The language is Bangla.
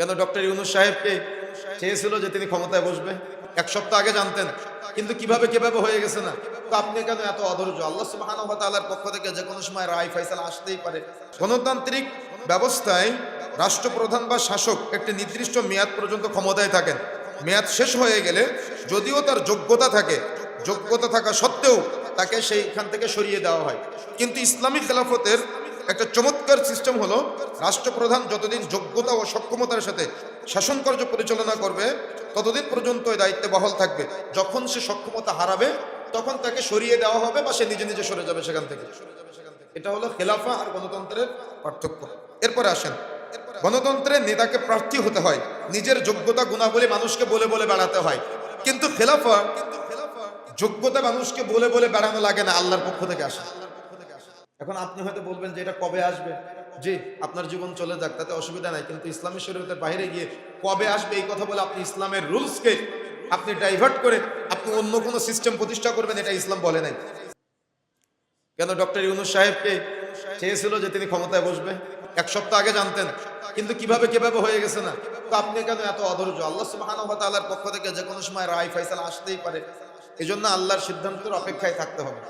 কেন ডক্টর ইউনুস সাহেবকে চেয়েছিল যে তিনি ক্ষমতায় বসবে? এক সপ্তাহ আগে জানতেন, কিন্তু কীভাবে কীভাবে হয়ে গেছে না? আপনি কেন এত অধৈর্য? আল্লাহ সুবহানাহু পক্ষ থেকে যে কোনো সময় রায় ফয়সালা আসতেই পারে। গণতান্ত্রিক ব্যবস্থায় রাষ্ট্রপ্রধান বা শাসক একটি নির্দিষ্ট মেয়াদ পর্যন্ত ক্ষমতায় থাকেন। মেয়াদ শেষ হয়ে গেলে যদিও তার যোগ্যতা থাকে, যোগ্যতা থাকা সত্ত্বেও তাকে সেইখান থেকে সরিয়ে দেওয়া হয়। কিন্তু ইসলামী খেলাফতের একটা চমৎকার সিস্টেম হলো, রাষ্ট্রপ্রধান যতদিন যোগ্যতা ও সক্ষমতার সাথে শাসন কার্য পরিচালনা করবে, ততদিন পর্যন্ত এই দায়িত্বে বহাল থাকবে। যখন সে সক্ষমতা হারাবে, তখন তাকে সরিয়ে দেওয়া হবে বা সে নিজে নিজে সরে যাবে সেখান থেকে। এটা হলো খেলাফা আর গণতন্ত্রের পার্থক্য। এরপরে আসেন। গণতন্ত্রে নেতাকে প্রার্থী হতে হয়, নিজের যোগ্যতা গুণাবলী মানুষকে বলে বলে বেড়াতে হয়। কিন্তু খেলাফা, যোগ্যতা মানুষকে বলে বলে বেড়ানো লাগে না, আল্লাহর পক্ষ থেকে আসে। এখন আপনি হয়তো বলবেন যে এটা কবে আসবে? জি, আপনার জীবন চলে যাক, তাতে অসুবিধা নাই, কিন্তু ইসলামী শরীয়তের বাইরে গিয়ে কবে আসবে এই কথা বলে আপনি ইসলামের রুলসকে আপনি ডাইভার্ট করে আপনি অন্য কোনো সিস্টেম প্রতিষ্ঠা করবেন, এটা ইসলাম বলে নাই। কেন ডক্টর ইউনুস সাহেবকে চেয়েছিল যে তিনি ক্ষমতায় বসবে? এক সপ্তাহ আগে জানতেন, কিন্তু কীভাবে কীভাবে হয়ে গেছে না? তো আপনি কেন এত অধৈর্য? আল্লাহ তাআলার পক্ষ থেকে যে কোনো সময় রায় ফয়সালা আসতেই পারে। এজন্য আল্লাহর সিদ্ধান্তের অপেক্ষায় থাকতে হবে।